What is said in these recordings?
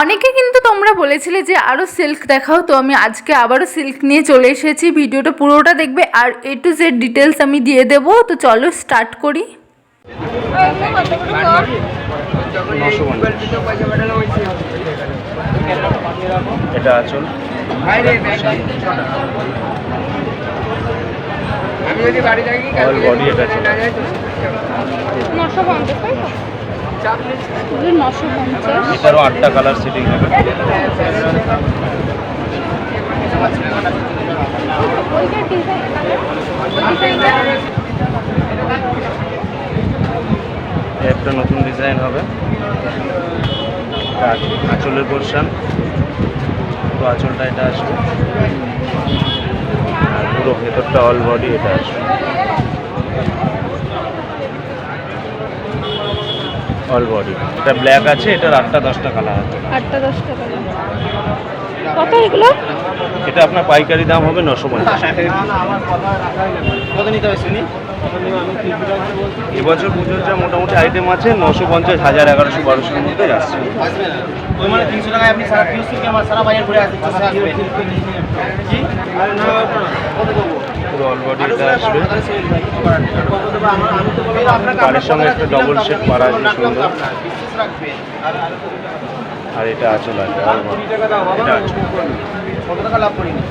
অনেকে কিন্তু তোমরা বলেছিলে যে আরও সিল্ক দেখাও তো আমি আজকে আবারও সিল্ক নিয়ে চলে এসেছি। ভিডিওটা পুরোটা দেখবে আর এ টু জেড ডিটেলস আমি দিয়ে দেবো তো চলো স্টার্ট করি। এটা আচল। আমি যদি বাড়ি থাকি All body এটা ছিল। নশো পঞ্চাশ তাই তো? এটারও আটটা কালার সেটিং হবে। একটা নতুন ডিজাইন হবে। আঁচলের পোর্শন পুরো আঁচলটা এটা আসবে। পুরো ভেতরটা অল বডি এটা আসবে। অল বডি এটা ব্ল্যাক আছে এটা আটটা দশটা কালার আছে। আটটা দশটা টাকা কত এগুলো? এটা আপনার পাইকারি দাম হবে নশো পঞ্চাশ নিতে হবে শুনি? এবছর পুজোর যা মোটামুটি আইটেম আছে নশো পঞ্চাশ হাজার এগারোশো বারোশোর মধ্যে আসছে। মানে তিনশো টাকায় আপনি সারা পিস থেকে আমার সারা বাজার ঘুরে আসতে আসবে। জি কত দেবো? পুরো অল বডি এটা আসবে। পাড়ের সঙ্গে একটা double set পাড়া আছে সুন্দর। আর এটা আঁচল আছে এটা আঁচল। কত টাকা লাভ করিনি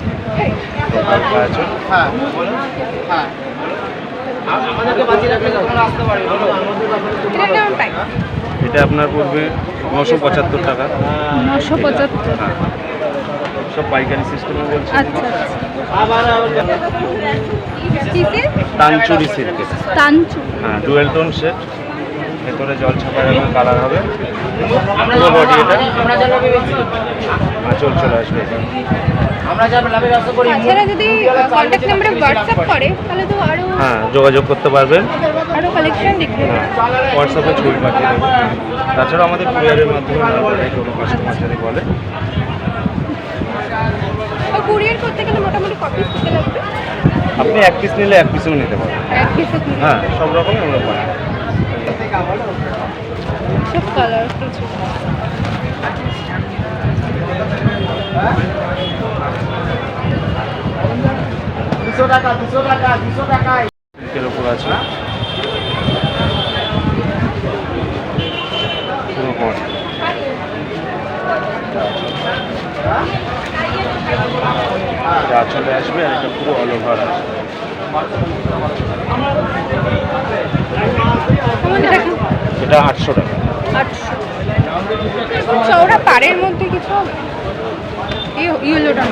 আঁচল হ্যাঁ বলুন হ্যাঁ এটা আপনার পড়বে নশো পঁচাত্তর টাকা। নশো পঁচাত্তর। হ্যাঁ। সব পাইকারি সিস্টেমে বলছি। আচ্ছা আচ্ছা। তানচুরি সিল্কের হ্যাঁ ডুয়েল টোন সেট ভেতরে জল ছাপা এরকম কালার হবে। পুরো বডি এটা। আমরা যা লাভে বেশি আঁচল চলে আসবে। আমরা যা লাভে ব্যবসা করি। তাছাড়া যদি কন্ট্যাক্ট নাম্বারে হোয়াটসঅ্যাপ করে তাহলে তো আরও হ্যাঁ যোগাযোগ করতে পারবেন আরও কালেকশন দেখতে হ্যাঁ হোয়াটসঅ্যাপে ছবি পাঠিয়ে দেবো। তাছাড়াও আমাদের কুরিয়ারের মাধ্যমে কোনো কাস্টমার যদি বলে। কুরিয়ার করতে গেলে মোটামুটি কত পিস লাগবে? আপনি এক পিস নিলে এক পিসও নিতে পারেন এক পিসে কুড়ি হ্যাঁ সব রকমই আমরা পাই। সব কালার কিছু দুশো টাকা দুশো টাকা দুশো টাকায়। সিল্কের আছে। পুরো চলে আসবে আর এটা পুরো অল ওভার আসবে কেমন এটা আটশো টাকা। আটশো। চৌড়া পাড়ের মধ্যে কিছু? ইয়ে- ইয়েলোটা।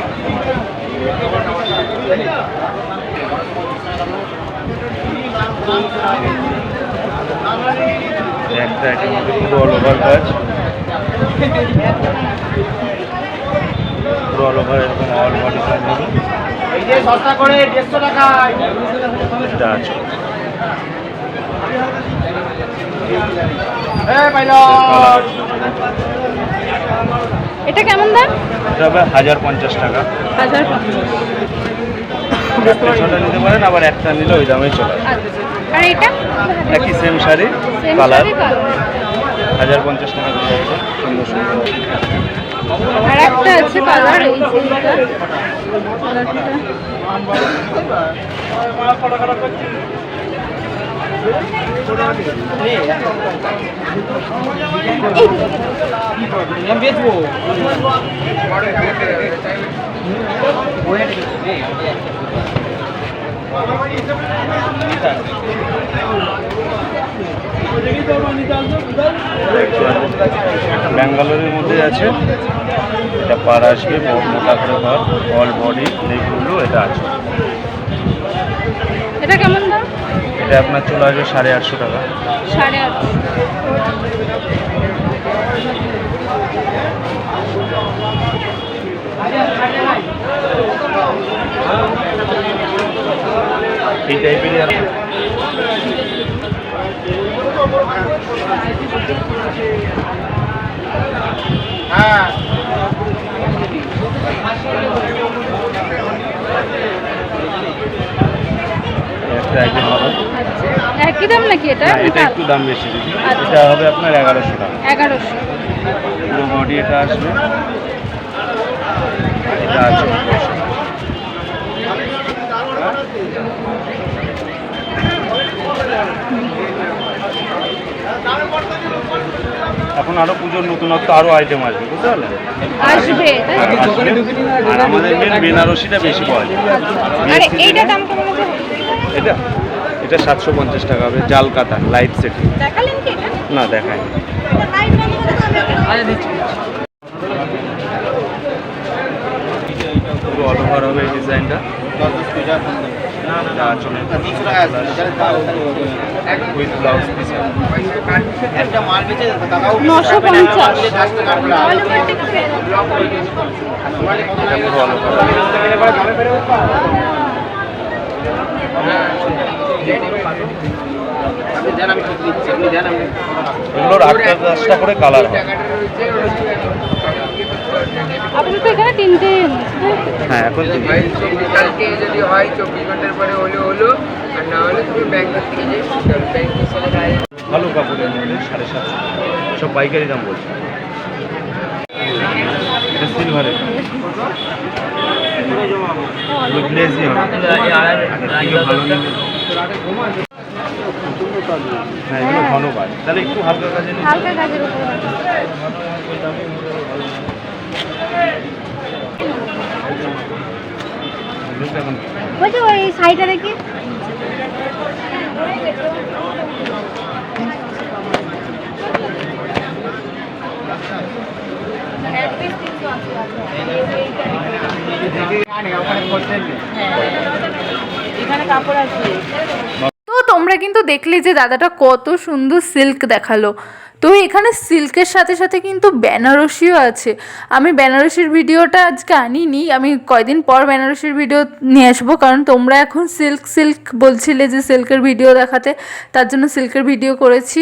একটা আইটেম হবে পুরো অল ওভার কাজ। পুরো অল ওভার এরকম অল বডি কাজ হবে। এই যে সস্তা করে দেড়শো টাকায়। এটা আছে। পাইলট এটা কেমন দাম? এটা হবে হাজার পঞ্চাশ টাকা। হাজার পঞ্চাশ। নিতে পারেন আবার একটা নিলে ওই দামে চলে। আচ্ছা আর এটা? একই সেম শাড়ি কালার হাজার পঞ্চাশ টাকা সুন্দর সুন্দর। আর একটা আছে কালার এই কালারটা ব্যাঙ্গালোরের মধ্যে আছে। এটা পার আসবে মোটা করে ঘর অল বডি এইগুলো এটা আছে। এটা কেমন এটা আপনার চলে আসবে সাড়ে আটশো টাকা। সাড়ে আটশো এই টাইপেরই হ্যাঁ। একটা আইটেম হবে। একই দাম নাকি এটা? এটা একটু দাম বেশি আচ্ছা। এটা হবে আপনার এগারোশো টাকা। এগারোশো। পুরো বডি এটা আসবে। এটা আছে এখন আরও পুজোর নতুনত্ব আরও আইটেম আসবে বুঝতে পারলেন? আসবে হ্যাঁ, আর আমাদের মেন বেনারসিটা বেশি পাওয়া যায়। আছে এটা। এটা সাতশো পঞ্চাশ টাকা হবে জাল কাতা লাইট সেটিং দেখালেন কি এটা? না দেখায় পুরো অল ওভার হবে এই ডিজাইনটা অল ওভার এগুলোর আটটা দশটা করে কালার হয়। আপাতত এখানে তিনটে হ্যাঁ এখন কালকে যদি হয় চব্বিশ ঘণ্টার পরে হলো হলো আর না হলে তুমি ব্যাংকের থেকে যে ব্যাংকের সাথে ভালো কাপড়ের মধ্যে সাড়ে সাতশো সব পাইকারি দাম বলছে। এটা সিলভারের আগের থেকে ভালো নেই হ্যাঁ এগুলো ঘন পায় তাহলে একটু হালকা কাজে হালকা কাজের উপর এগুলো তো এখন বলছি ওই শাড়িটা দেখি তো তোমরা কিন্তু দেখলে যে দাদাটা কত সুন্দর সিল্ক দেখাল। তো এখানে সিল্কের সাথে সাথে কিন্তু বেনারসিও আছে। আমি বেনারসির ভিডিওটা আজকে আনিনি, আমি কয়দিন পর বেনারসির ভিডিও নিয়ে আসব, কারণ তোমরা এখন সিল্ক সিল্ক বলছিলে যে সিল্কের ভিডিও দেখাতে, তার জন্য সিল্কের ভিডিও করেছি।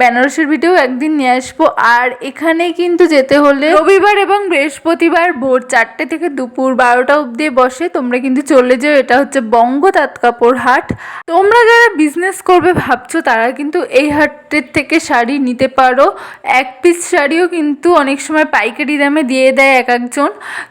বেনারসির ভিডিও একদিন নিয়ে আসব, আর এখানে কিন্তু যেতে হলে রবিবার এবং বৃহস্পতিবার ভোর চারটে থেকে দুপুর বারোটা অবধি বসে তোমরা কিন্তু চলে যেও, এটা হচ্ছে বঙ্গ তাঁত কাপড় হাট। তোমরা যারা বিজনেস করবে ভাবছ, তারা কিন্তু এই হাটের থেকে শাড়ি নিতে পারো। এক পিস শাড়িও কিন্তু অনেক সময় পাইকারি দামে দিয়ে দেয় এক একজন।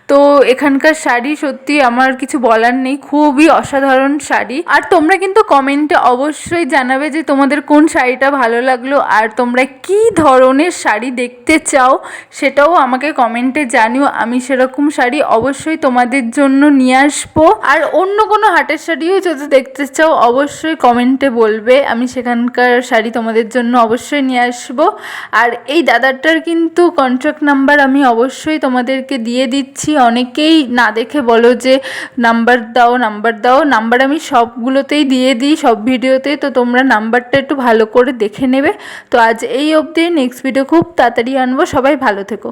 তো এখানকার শাড়ি সত্যি আমার কিছু বলার নেই, খুবই অসাধারণ শাড়ি। আর তোমরা কিন্তু কমেন্টে অবশ্যই জানাবে যে তোমাদের কোন শাড়িটা ভালো লাগল, আর তোমরা কি ধরনের শাড়ি দেখতে চাও সেটাও আমাকে কমেন্টে জানিও। আমি সেরকম শাড়ি অবশ্যই তোমাদের জন্য নিয়ে আসব। আর অন্য কোনো হাটের শাড়িও যদি দেখতে চাও, অবশ্যই কমেন্টে বলবে। আমি সেখানকার শাড়ি তোমাদের জন্য অবশ্যই নিয়ে আসব। আর এই দাদারটার কিন্তু কন্ট্যাক্ট নাম্বার আমি অবশ্যই তোমাদেরকে দিয়ে দিচ্ছি। অনেকেই না দেখে বলো যে নাম্বার দাও নাম্বার দাও। নাম্বার আমি সবগুলোতেই দিয়ে দিই, সব ভিডিওতে তো তোমরা নাম্বারটা একটু ভালো করে দেখে নেবে। তো আজ এই অবধি নেক্সট ভিডিও খুব তাড়াতাড়ি আনব। সবাই ভালো থেকো।